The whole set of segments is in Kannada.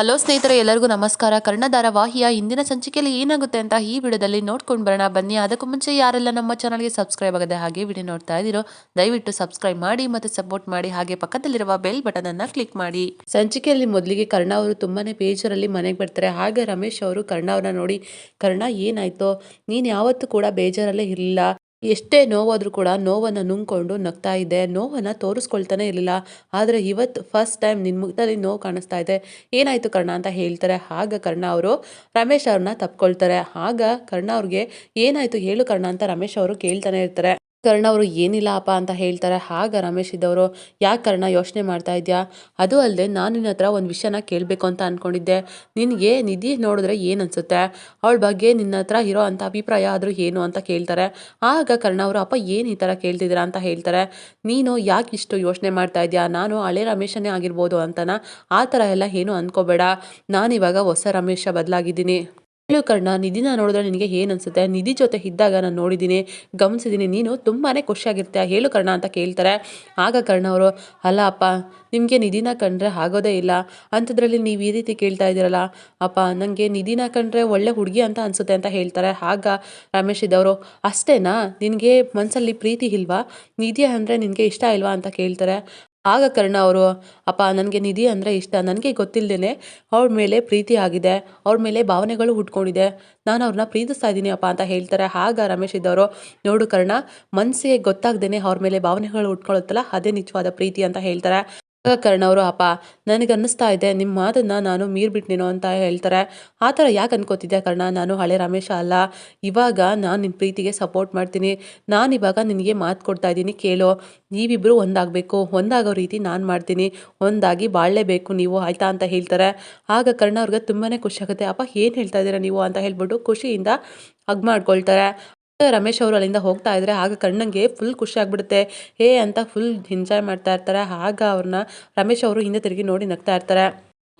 ಹಲೋ ಸ್ನೇಹಿತರೆ, ಎಲ್ಲರಿಗೂ ನಮಸ್ಕಾರ. ಕರ್ಣಧಾರ ವಾಹಿಯ ಇಂದಿನ ಸಂಚಿಕೆಯಲ್ಲಿ ಏನಾಗುತ್ತೆ ಅಂತ ಈ ವಿಡಿಯೋದಲ್ಲಿ ನೋಡ್ಕೊಂಡು ಬರೋಣ. ಬನ್ನಿ, ಅದಕ್ಕೂ ಮುಂಚೆ ಯಾರೆಲ್ಲ ನಮ್ಮ ಚಾನಲ್ಗೆ ಸಬ್ಸ್ಕ್ರೈಬ್ ಆಗದೆ ಹಾಗೆ ವಿಡಿಯೋ ನೋಡ್ತಾ ಇದ್ದೀರೋ, ದಯವಿಟ್ಟು ಸಬ್ಸ್ಕ್ರೈಬ್ ಮಾಡಿ ಮತ್ತು ಸಪೋರ್ಟ್ ಮಾಡಿ. ಹಾಗೆ ಪಕ್ಕದಲ್ಲಿರುವ ಬೆಲ್ ಬಟನ್ ಅನ್ನ ಕ್ಲಿಕ್ ಮಾಡಿ. ಸಂಚಿಕೆಯಲ್ಲಿ ಮೊದಲಿಗೆ ಕರ್ಣ ಅವರು ತುಂಬಾನೇ ಬೇಜಾರಲ್ಲಿ ಮನೆಗೆ ಬರ್ತಾರೆ. ಹಾಗೆ ರಮೇಶ್ ಅವರು ಕರ್ಣ ಅವ್ರನ್ನ ನೋಡಿ, ಕರ್ಣ, ಏನಾಯ್ತೋ? ನೀನು ಯಾವತ್ತೂ ಕೂಡ ಬೇಜಾರಲ್ಲೇ ಇರಲಿಲ್ಲ. ಎಷ್ಟೇ ನೋವಾದರೂ ಕೂಡ ನೋವನ್ನು ನುಂಗ್ಕೊಂಡು ನಗ್ತಾ ಇದ್ದೆ ನೋವನ್ನು ತೋರಿಸ್ಕೊಳ್ತಾನೆ ಇರಲಿಲ್ಲ. ಆದರೆ ಇವತ್ತು ಫಸ್ಟ್ ಟೈಮ್ ನಿನ್ನ ಮುಖದಲ್ಲಿ ನೋವು ಕಾಣಿಸ್ತಾ ಇದೆ. ಏನಾಯಿತು ಕರ್ಣ ಅಂತ ಹೇಳ್ತಾರೆ. ಆಗ ಕರ್ಣ ಅವರು ರಮೇಶ್ ಅವ್ರನ್ನ ತಪ್ಕೊಳ್ತಾರೆ. ಆಗ ಕರ್ಣ ಅವ್ರಿಗೆ, ಏನಾಯಿತು ಹೇಳು ಕರ್ಣ ಅಂತ ರಮೇಶ್ ಅವರು ಕೇಳ್ತಾನೆ ಇರ್ತಾರೆ. ಕರ್ಣ ಅವರು ಏನಿಲ್ಲ ಅಪ್ಪ ಅಂತ ಹೇಳ್ತಾರೆ. ಆಗ ರಮೇಶ್ ಇದ್ದವರು, ಯಾಕೆ ಕರ್ಣ ಯೋಚನೆ ಮಾಡ್ತಾ ಇದೆಯಾ? ಅದು ಅಲ್ಲದೆ ನಾನು ನಿನ್ನ ಹತ್ರ ಒಂದು ವಿಷಯನ ಕೇಳಬೇಕು ಅಂತ ಅಂದ್ಕೊಂಡಿದ್ದೆ ನಿನಗೆ ನಿಧಿ ನೋಡಿದ್ರೆ ಏನು ಅನಿಸುತ್ತೆ? ಅವಳ ಬಗ್ಗೆ ನಿನ್ನ ಹತ್ರ ಇರೋ ಅಂಥ ಅಭಿಪ್ರಾಯ ಆದರೂ ಏನು ಅಂತ ಕೇಳ್ತಾರೆ. ಆಗ ಕರ್ಣ ಅವರು, ಅಪ್ಪ, ಏನು ಈ ಥರ ಕೇಳ್ತಿದ್ದೀರಾ? ಅಂತ ಹೇಳ್ತಾರೆ. ನೀನು ಯಾಕೆ ಇಷ್ಟು ಯೋಚನೆ ಮಾಡ್ತಾ ಇದೆಯಾ? ನಾನು ಹಳೆ ರಮೇಶನೇ ಆಗಿರ್ಬೋದು ಅಂತನ? ಆ ಥರ ಎಲ್ಲ ಏನು ಅಂದ್ಕೋಬೇಡ ನಾನಿವಾಗ ಹೊಸ ರಮೇಶ ಬದಲಾಗಿದ್ದೀನಿ. ಹೇಳು ಕರ್ಣ ನಿಧಿನ ನೋಡಿದ್ರೆ ನಿನಗೆ ಏನು ಅನಿಸುತ್ತೆ? ನಿಧಿ ಜೊತೆ ಇದ್ದಾಗ ನಾನು ನೋಡಿದ್ದೀನಿ ಗಮನಿಸಿದ್ದೀನಿ ನೀನು ತುಂಬಾ ಖುಷಿಯಾಗಿರ್ತೀಯ ಹೇಳು ಕರ್ಣ ಅಂತ ಕೇಳ್ತಾರೆ. ಆಗ ಕರ್ಣ ಅವರು, ಅಲ್ಲ ಅಪ್ಪ, ನಿಮಗೆ ನಿಧಿನ ಕಂಡ್ರೆ ಆಗೋದೇ ಇಲ್ಲ, ಅಂಥದ್ರಲ್ಲಿ ನೀವು ಈ ರೀತಿ ಕೇಳ್ತಾ ಇದ್ದೀರಲ್ಲ, ಅಪ್ಪ ನನಗೆ ನಿಧಿನ ಕಂಡ್ರೆ ಒಳ್ಳೆ ಹುಡುಗಿ ಅಂತ ಅನಿಸುತ್ತೆ ಅಂತ ಹೇಳ್ತಾರೆ. ಆಗ ರಮೇಶ್ ಇದ್ದವರು, ಅಷ್ಟೇನಾ? ನಿನಗೆ ಮನಸ್ಸಲ್ಲಿ ಪ್ರೀತಿ ಇಲ್ವಾ? ನಿಧಿ ಅಂದರೆ ನಿನಗೆ ಇಷ್ಟ ಇಲ್ವಾ? ಅಂತ ಕೇಳ್ತಾರೆ. ಆಗ ಕರ್ಣ ಅವರು, ಅಪ್ಪ, ನನಗೆ ನಿಧಿ ಅಂದರೆ ಇಷ್ಟ. ನನಗೆ ಗೊತ್ತಿಲ್ಲದೇ ಅವ್ರ ಮೇಲೆ ಪ್ರೀತಿ ಆಗಿದೆ. ಅವ್ರ ಮೇಲೆ ಭಾವನೆಗಳು ಹುಟ್ಕೊಂಡಿದೆ. ನಾನು ಅವ್ರನ್ನ ಪ್ರೀತಿಸ್ತಾ ಇದ್ದೀನಿ ಅಪ್ಪ ಅಂತ ಹೇಳ್ತಾರೆ. ಆಗ ರಮೇಶ್ ಇದ್ದವರು, ನೋಡು ಕರ್ಣ ಮನಸ್ಸಿಗೆ ಗೊತ್ತಾಗ್ದೇ ಅವ್ರ ಮೇಲೆ ಭಾವನೆಗಳು ಹುಟ್ಕೊಳ್ಳುತ್ತಲ್ಲ, ಅದೇ ನಿಜವಾದ ಪ್ರೀತಿ ಅಂತ ಹೇಳ್ತಾರೆ. ಕರ್ಣ ಅವರು, ಅಪ್ಪ, ನನಗೆ ಅನ್ನಿಸ್ತಾ ಇದೆ. ನಿಮ್ಮ ಮಾತನ್ನು ನಾನು ಮೀರ್ಬಿಟ್ನೇನೋ ಅಂತ ಹೇಳ್ತಾರೆ. ಆ ಥರ ಯಾಕೆ ಅನ್ಕೋತಿದ್ದೆ ಕರ್ಣ? ನಾನು ಹಳೆ ರಮೇಶ ಅಲ್ಲ. ಇವಾಗ ನಾನು ನಿನ್ನ ಪ್ರೀತಿಗೆ ಸಪೋರ್ಟ್ ಮಾಡ್ತೀನಿ. ನಾನು ಇವಾಗ ನಿನಗೆ ಮಾತು ಕೊಡ್ತಾ ಇದ್ದೀನಿ. ಕೇಳು. ನೀವಿಬ್ಬರು ಒಂದಾಗಬೇಕು. ಒಂದಾಗೋ ರೀತಿ ನಾನು ಮಾಡ್ತೀನಿ. ಒಂದಾಗಿ ಬಾಳಲೇಬೇಕು ನೀವು. ಆಯ್ತಾ? ಅಂತ ಹೇಳ್ತಾರೆ. ಆಗ ಕರ್ಣ ಅವ್ರಿಗೆ ತುಂಬಾ ಖುಷಿ ಆಗುತ್ತೆ. ಅಪ್ಪ, ಏನು ಹೇಳ್ತಾ ಇದ್ದೀರಾ ನೀವು? ಅಂತ ಹೇಳ್ಬಿಟ್ಟು ಖುಷಿಯಿಂದ ಹಗ್ ಮಾಡ್ಕೊಳ್ತಾರೆ. ರಮೇಶ್ ಅವರು ಅಲ್ಲಿಂದ ಹೋಗ್ತಾ ಇದ್ರೆ ಆಗ ಕಣ್ಣಂಗೆ ಫುಲ್ ಖುಷಿ ಆಗ್ಬಿಡುತ್ತೆ. ಹೇ ಅಂತ ಫುಲ್ ಎಂಜಾಯ್ ಮಾಡ್ತಾ ಇರ್ತಾರೆ. ಆಗ ಅವ್ರನ್ನ ರಮೇಶ್ ಅವರು ಹಿಂದೆ ತಿರುಗಿ ನೋಡಿ ನಗ್ತಾ ಇರ್ತಾರೆ.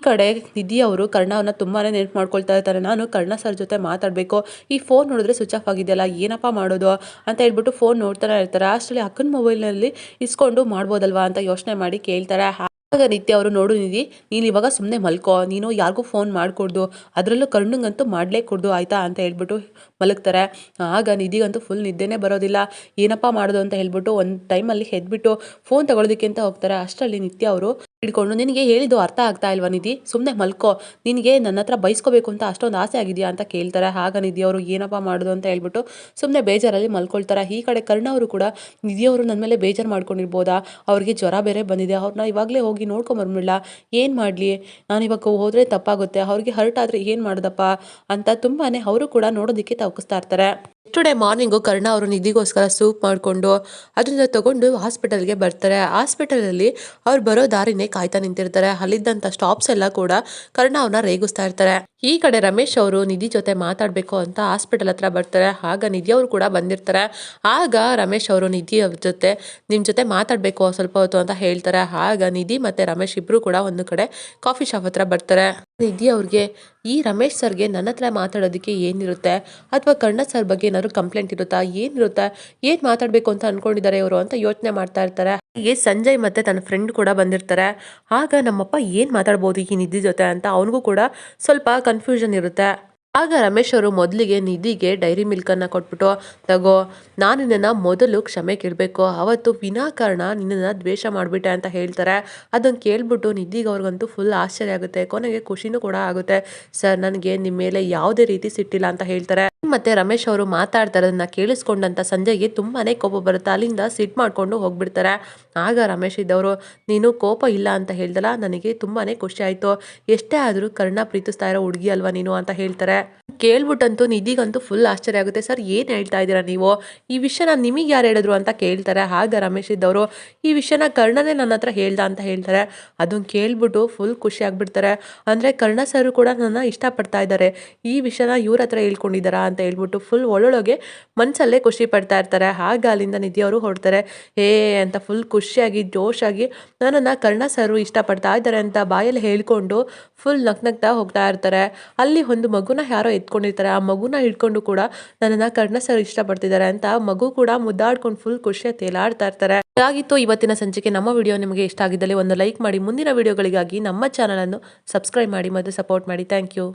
ಈ ಕಡೆ ನಿಧಿ ಅವರು ಕರ್ಣವನ್ನ ತುಂಬಾನೇ ನೆನಪು ಮಾಡ್ಕೊಳ್ತಾ ಇರ್ತಾರೆ. ನಾನು ಕರ್ಣ ಸರ್ ಜೊತೆ ಮಾತಾಡಬೇಕು. ಈ ಫೋನ್ ನೋಡಿದ್ರೆ ಸ್ವಿಚ್ ಆಫ್ ಆಗಿದೆಯಲ್ಲ, ಏನಪ್ಪ ಮಾಡೋದು? ಅಂತ ಹೇಳ್ಬಿಟ್ಟು ಫೋನ್ ನೋಡ್ತಾನೆ ಇರ್ತಾರೆ. ಅಷ್ಟರಲ್ಲಿ ಅಕ್ಕನ ಮೊಬೈಲ್ನಲ್ಲಿ ಇಸ್ಕೊಂಡು ಮಾಡ್ಬೋದಲ್ವಾ ಅಂತ ಯೋಚನೆ ಮಾಡಿ ಕೇಳ್ತಾರೆ. ಆಗ ನಿತ್ಯ ಅವರು ನೋಡು ನಿಧಿ, ನೀನು ಇವಾಗ ಸುಮ್ಮನೆ ಮಲ್ಕೋ, ನೀನು ಯಾರಿಗೂ ಫೋನ್ ಮಾಡಿಕೊಡ್ದು, ಅದರಲ್ಲೂ ಕರ್ಣಂಗಂತೂ ಮಾಡಲೇ ಕೊಡ್ದು ಆಯಿತಾ ಅಂತ ಹೇಳ್ಬಿಟ್ಟು ಮಲಗ್ತಾರೆ. ಆಗ ನಿಧಿಗಂತೂ ಫುಲ್ ನಿದ್ದೆನೇ ಬರೋದಿಲ್ಲ. ಏನಪ್ಪ ಮಾಡೋದು ಅಂತ ಹೇಳ್ಬಿಟ್ಟು ಒಂದು ಟೈಮಲ್ಲಿ ಎದ್ಬಿಟ್ಟು ಫೋನ್ ತಗೊಳೋದಕ್ಕೆ ಅಂತ ಹೋಗ್ತಾರೆ. ಅಷ್ಟರಲ್ಲಿ ನಿತ್ಯ ಅವರು ಹಿಡ್ಕೊಂಡು, ನಿನಗೆ ಹೇಳಿದ್ದು ಅರ್ಥ ಆಗ್ತಾ ಇಲ್ವಾ ನಿಧಿ? ಸುಮ್ಮನೆ ಮಲ್ಕೋ. ನಿನಗೆ ನನ್ನ ಹತ್ರ ಬೈಸ್ಕೋಬೇಕು ಅಂತ ಅಷ್ಟೊಂದು ಆಸೆ ಆಗಿದೆಯಾ ಅಂತ ಕೇಳ್ತಾರೆ. ಆಗ ನಿಧಿ ಅವರು, ಏನಪ್ಪ ಮಾಡೋದು ಅಂತ ಹೇಳ್ಬಿಟ್ಟು ಸುಮ್ಮನೆ ಬೇಜಾರಲ್ಲಿ ಮಲ್ಕೊಳ್ತಾರೆ. ಈ ಕಡೆ ಕರ್ಣ ಅವರು ಕೂಡ ನಿಧಿಯವರು ನನ್ನ ಮೇಲೆ ಬೇಜಾರು ಮಾಡ್ಕೊಂಡಿರ್ಬೋದಾ? ಅವ್ರಿಗೆ ಜ್ವರ ಬೇರೆ ಬಂದಿದೆ. ಅವ್ರನ್ನ ಇವಾಗಲೇ ಹೋಗಿ ನೋಡ್ಕೊಂಬರ್ಬಿಡಲ್ಲ ಏನು ಮಾಡಲಿ? ನಾನು ಇವಾಗ ಹೋದರೆ ತಪ್ಪಾಗುತ್ತೆ. ಅವ್ರಿಗೆ ಹರ್ಟ್ ಆದರೆ ಏನು ಮಾಡೋದಪ್ಪ? ಅಂತ ತುಂಬಾ ಅವರು ಕೂಡ ನೋಡೋದಕ್ಕೆ ತವಕಿಸ್ತಾ ಇರ್ತಾರೆ. ಟುಡೇ ಮಾರ್ನಿಂಗು ಕರ್ಣ ಅವರು ನಿಧಿಗೋಸ್ಕರ ಸೂಪ್ ಮಾಡಿಕೊಂಡು ಅದನ್ನ ತಗೊಂಡು ಹಾಸ್ಪಿಟಲ್ಗೆ ಬರ್ತಾರೆ. ಹಾಸ್ಪಿಟಲಲ್ಲಿ ಅವ್ರು ಬರೋ ದಾರಿನೇ ಕಾಯ್ತಾ ನಿಂತಿರ್ತಾರೆ. ಅಲ್ಲಿದ್ದಂಥ ಸ್ಟಾಪ್ಸ್ ಎಲ್ಲ ಕೂಡ ಕರ್ಣ ಅವ್ರನ್ನ ರೇಗಿಸ್ತಾ ಇರ್ತಾರೆ. ಈ ಕಡೆ ರಮೇಶ್ ಅವರು ನಿಧಿ ಜೊತೆ ಮಾತಾಡಬೇಕು ಅಂತ ಹಾಸ್ಪಿಟಲ್ ಹತ್ರ ಬರ್ತಾರೆ. ಆಗ ನಿಧಿ ಅವರು ಕೂಡ ಬಂದಿರ್ತಾರೆ. ಆಗ ರಮೇಶ್ ಅವರು ನಿಧಿ ಅವ್ರ ಜೊತೆ ನಿಮ್ಮ ಜೊತೆ ಮಾತಾಡಬೇಕು ಸ್ವಲ್ಪ ಹೊತ್ತು ಅಂತ ಹೇಳ್ತಾರೆ. ಆಗ ನಿಧಿ ಮತ್ತು ರಮೇಶ್ ಇಬ್ಬರು ಕೂಡ ಒಂದು ಕಡೆ ಕಾಫಿ ಶಾಪ್ ಹತ್ರ ಬರ್ತಾರೆ. ನಿಧಿ ಅವ್ರಿಗೆ, ಈ ರಮೇಶ್ ಸರ್ಗೆ ನನ್ನ ಹತ್ರ ಮಾತಾಡೋದಕ್ಕೆ ಏನಿರುತ್ತೆ? ಅಥವಾ ಕರ್ಣ ಸರ್ ಬಗ್ಗೆ ಏನಾದ್ರು ಕಂಪ್ಲೇಂಟ್ ಇರುತ್ತಾ? ಏನಿರುತ್ತಾ? ಏನು ಮಾತಾಡಬೇಕು ಅಂತ ಅನ್ಕೊಂಡಿದ್ದಾರೆ ಇವರು ಅಂತ ಯೋಚನೆ ಮಾಡ್ತಾ ಇರ್ತಾರೆ. ಹೀಗೆ ಸಂಜಯ್ ಮತ್ತೆ ತನ್ನ ಫ್ರೆಂಡ್ ಕೂಡ ಬಂದಿರ್ತಾರೆ. ಆಗ ನಮ್ಮಪ್ಪ ಏನು ಮಾತಾಡ್ಬೋದು ಈ ನಿಧಿ ಜೊತೆ ಅಂತ ಅವನಿಗೂ ಕೂಡ ಸ್ವಲ್ಪ ಕನ್ಫ್ಯೂಷನ್ ಇರುತ್ತೆ. ಆಗ ರಮೇಶ್ ಅವರು ಮೊದಲಿಗೆ ನಿಧಿಗೆ ಡೈರಿ ಮಿಲ್ಕ್ ಅನ್ನ ಕೊಟ್ಬಿಟ್ಟು, ತಗೋ, ನಾನು ನಿನ್ನನ್ನು ಮೊದಲು ಕ್ಷಮೆ ಕೇಳಬೇಕು. ಅವತ್ತು ವಿನಾಕಾರಣ ನಿನ್ನನ್ನು ದ್ವೇಷ ಮಾಡಿಬಿಟ್ಟೆ ಅಂತ ಹೇಳ್ತಾರೆ. ಅದನ್ನು ಕೇಳ್ಬಿಟ್ಟು ನಿಧಿಗೆ ಅವ್ರಿಗಂತೂ ಫುಲ್ ಆಶ್ಚರ್ಯ ಆಗುತ್ತೆ. ಕೊನೆಗೆ ಖುಷಿನೂ ಕೂಡ ಆಗುತ್ತೆ. ಸರ್, ನನಗೆ ನಿಮ್ಮ ಮೇಲೆ ಯಾವುದೇ ರೀತಿ ಸಿಟ್ಟಿಲ್ಲ ಅಂತ ಹೇಳ್ತಾರೆ. ಮತ್ತೆ ರಮೇಶ್ ಅವರು ಮಾತಾಡ್ತಾ ಇರೋದನ್ನ ಕೇಳಿಸ್ಕೊಂಡಂತ ಸಂಜಯ್ಗೆ ತುಂಬಾನೇ ಕೋಪ ಬರುತ್ತೆ. ಅಲ್ಲಿಂದ ಸಿಟ್ ಮಾಡ್ಕೊಂಡು ಹೋಗ್ಬಿಡ್ತಾರೆ. ಆಗ ರಮೇಶ್ ಇದ್ದವರು, ನೀನು ಕೋಪ ಇಲ್ಲ ಅಂತ ಹೇಳ್ದಲ್ಲ, ನನಗೆ ತುಂಬಾನೇ ಖುಷಿ ಆಯ್ತು. ಎಷ್ಟೇ ಆದರೂ ಕರ್ಣ ಪ್ರೀತಿಸ್ತಾ ಇರೋ ಹುಡುಗಿ ಅಲ್ವಾ ನೀನು? ಅಂತ ಹೇಳ್ತಾರೆ. ಕೇಳ್ಬಿಟ್ಟಂತೂ ನಿಧಿಗಂತೂ ಫುಲ್ ಆಶ್ಚರ್ಯ ಆಗುತ್ತೆ. ಸರ್, ಏನು ಹೇಳ್ತಾ ಇದ್ದೀರಾ ನೀವು? ಈ ವಿಷಯನ ನಿಮಗೆ ಯಾರು ಹೇಳಿದ್ರು? ಅಂತ ಕೇಳ್ತಾರೆ. ಆಗ ರಮೇಶ್ ಇದ್ದವರು, ಈ ವಿಷಯನ ಕರ್ಣನೇ ನನ್ನ ಹತ್ರ ಹೇಳ್ದ ಅಂತ ಹೇಳ್ತಾರೆ. ಅದನ್ನ ಕೇಳ್ಬಿಟ್ಟು ಫುಲ್ ಖುಷಿ ಆಗ್ಬಿಡ್ತಾರೆ. ಅಂದರೆ ಕರ್ಣ ಸರ್ ಕೂಡ ನನ್ನ ಇಷ್ಟಪಡ್ತಾ ಇದ್ದಾರೆ. ಈ ವಿಷಯನ ಇವ್ರ ಹತ್ರ ಹೇಳ್ಕೊಂಡಿದ್ದಾರಾ ಅಂತ ಹೇಳ್ಬಿಟ್ಟು ಫುಲ್ ಒಳೊಳಗೆ ಮನಸ್ಸಲ್ಲೇ ಖುಷಿ ಪಡ್ತಾ ಇರ್ತಾರೆ. ಹಾಗೆ ಅಲ್ಲಿಂದ ನಿಧಿಯವರು ಹೊಡ್ತಾರೆ ಹೇ ಅಂತ ಫುಲ್ ಖುಷಿಯಾಗಿ, ಜೋಶಾಗಿ ನನ್ನನ್ನು ಕರ್ಣ ಸರು ಇಷ್ಟಪಡ್ತಾ ಇದ್ದಾರೆ ಅಂತ ಬಾಯಲ್ಲಿ ಹೇಳ್ಕೊಂಡು ಫುಲ್ ನಗ್ನಗ್ತಾ ಹೋಗ್ತಾ ಇರ್ತಾರೆ. ಅಲ್ಲಿ ಒಂದು ಮಗುನ ಯಾರೋ ಎತ್ಕೊಂಡಿರ್ತಾರೆ. ಆ ಮಗುನ ಹಿಡ್ಕೊಂಡು ಕೂಡ ನನ್ನನ್ನು ಕರ್ಣ ಸರ್ ಇಷ್ಟಪಡ್ತಿದ್ದಾರೆ ಅಂತ ಮಗು ಕೂಡ ಮುದ್ದಾಡ್ಕೊಂಡು ಫುಲ್ ಖುಷಿಯಾಗಿ ತೇಲಾಡ್ತಾ ಇರ್ತಾರೆ. ಹಾಗಿತ್ತು ಇವತ್ತಿನ ಸಂಚಿಕೆ. ನಮ್ಮ ವಿಡಿಯೋ ನಿಮಗೆ ಇಷ್ಟ ಆಗಿದ್ದಲ್ಲಿ ಒಂದು ಲೈಕ್ ಮಾಡಿ. ಮುಂದಿನ ವಿಡಿಯೋಗಳಿಗಾಗಿ ನಮ್ಮ ಚಾನಲನ್ನು ಸಬ್ಸ್ಕ್ರೈಬ್ ಮಾಡಿ ಮತ್ತು ಸಪೋರ್ಟ್ ಮಾಡಿ. Thank you